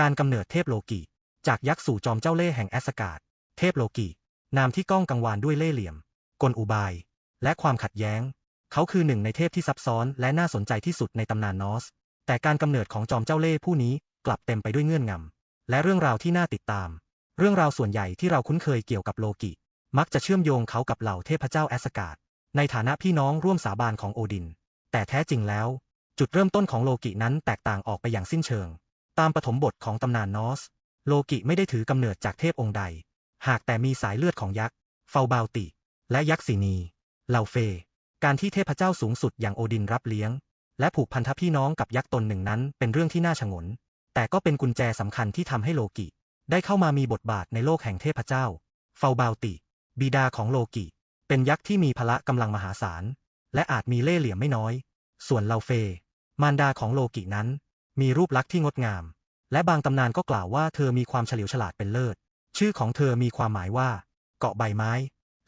การกำเนิดเทพโลกิ จากยักษ์สู่จอมเจ้าเล่ห์แห่งแอสการ์ดเทพโลกิ นามที่ก้องกังวานด้วยเล่ห์เหลี่ยม กลอุบาย และความขัดแย้ง เขาคือหนึ่งในเทพที่ซับซ้อนและน่าสนใจที่สุดในตำนานนอส แต่การกำเนิดของจอมเจ้าเล่ห์ผู้นี้กลับเต็มไปด้วยเงื่อนงำและเรื่องราวที่น่าติดตาม เรื่องราวส่วนใหญ่ที่เราคุ้นเคยเกี่ยวกับโลกิ มักจะเชื่อมโยงเขากับเหล่าเทพเจ้าแอสการ์ดในฐานะพี่น้องร่วมสาบานของโอดิน แต่แท้จริงแล้ว จุดเริ่มต้นของโลกินั้นแตกต่างออกไปอย่างสิ้นเชิง ตามปฐมบทของตำนานนอส โลกิไม่ได้ถือกำเนิดจากเทพองค์ใด หากแต่มีสายเลือดของยักษ์ เฟาบาลติ และยักษ์สีนีเลาเฟ การที่เทพเจ้าสูงสุดอย่างโอดินรับเลี้ยง และผูกพันธพี่น้องกับยักษ์ตนหนึ่งนั้นเป็นเรื่องที่น่าชงน แต่ก็เป็นกุญแจสำคัญที่ทำให้โลกิ ได้เข้ามามีบทบาทในโลกแห่งเทพเจ้า เฟาบาลติ บิดาของโลกิ เป็นยักษ์ที่มีพละกำลังมหาศาล และอาจมีเล่ห์เหลี่ยมไม่น้อย ส่วนเลาเฟ มารดาของโลกินั้น มีรูปลักษณ์ที่งดงาม และบางตำนานก็กล่าวว่าเธอมีความเฉลียวฉลาดเป็นเลิศ ชื่อของเธอมีความหมายว่า เกาะใบไม้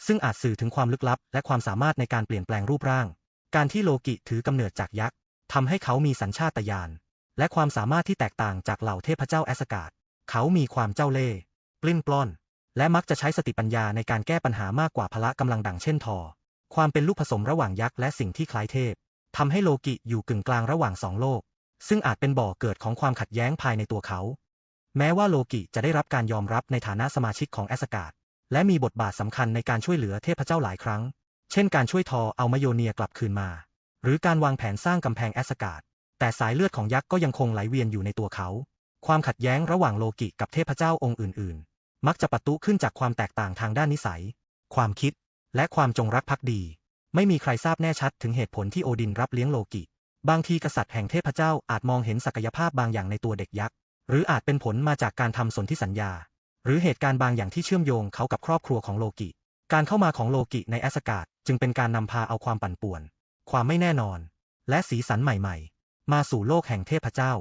ซึ่งอาจสื่อถึงความลึกลับ และความสามารถในการเปลี่ยนแปลงรูปร่าง การที่โลกิถือกำเนิดจากยักษ์ทำให้เขามีสัญชาตญาณและความสามารถที่แตกต่างจากเหล่าเทพเจ้าแอสการ์ดเขามีความเจ้าเล่ห์ปลิ้นปล้อน และมักจะใช้สติปัญญาในการแก้ปัญหามากกว่าพละกำลังดังเช่นทอ ความเป็นลูกผสมระหว่างยักษ์และสิ่งที่คล้ายเทพทำให้โลกิอยู่กึ่งกลางระหว่างสองโลก ซึ่งอาจเป็นบ่อเกิดของความขัดแย้งภายในตัวเขา แม้ว่าโลกิจะได้รับการยอมรับในฐานะสมาชิกของแอสการ์ดและมีบทบาทสำคัญในการช่วยเหลือเทพเจ้าหลายครั้ง เช่นการช่วยทอเอามโยเนียกลับคืนมา หรือการวางแผนสร้างกำแพงแอสการ์ดแต่สายเลือดของยักษ์ก็ยังคงไหลเวียนอยู่ในตัวเขา ความขัดแย้งระหว่างโลกิกับเทพเจ้าองค์อื่น ๆ มักจะปะทุขึ้นจากความแตกต่างทางด้านนิสัย ความคิด และความจงรักภักดี ไม่มีใครทราบแน่ชัดถึงเหตุผลที่โอดินรับเลี้ยงโลกิ บางทีกษัตริย์แห่งเทพเจ้าอาจมองเห็นศักยภาพบางอย่างในตัวเด็กยักษ์ หรืออาจเป็นผลมาจากการทำสนธิสัญญา หรือเหตุการณ์บางอย่างที่เชื่อมโยงเขากับครอบครัวของโลกิ การเข้ามาของโลกิในแอสการ์ดจึงเป็นการนำพาเอาความปั่นป่วน ความไม่แน่นอน และสีสันใหม่ๆ มาสู่โลกแห่งเทพเจ้า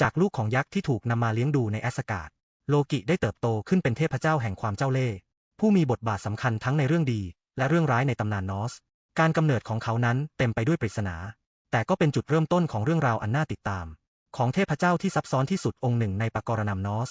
จากลูกของยักษ์ที่ถูกนำมาเลี้ยงดูในแอสการ์ดโลกิได้เติบโตขึ้นเป็นเทพเจ้าแห่งความเจ้าเล่ห์ผู้มีบทบาทสำคัญทั้งในเรื่องดี และเรื่องร้ายในตำนานนอส การกำเนิดของเขานั้นเต็มไปด้วยปริศนา แต่ก็เป็นจุดเริ่มต้นของเรื่องราวอันน่าติดตาม ของเทพเจ้าที่ซับซ้อนที่สุดองค์หนึ่งในปกรณำนอส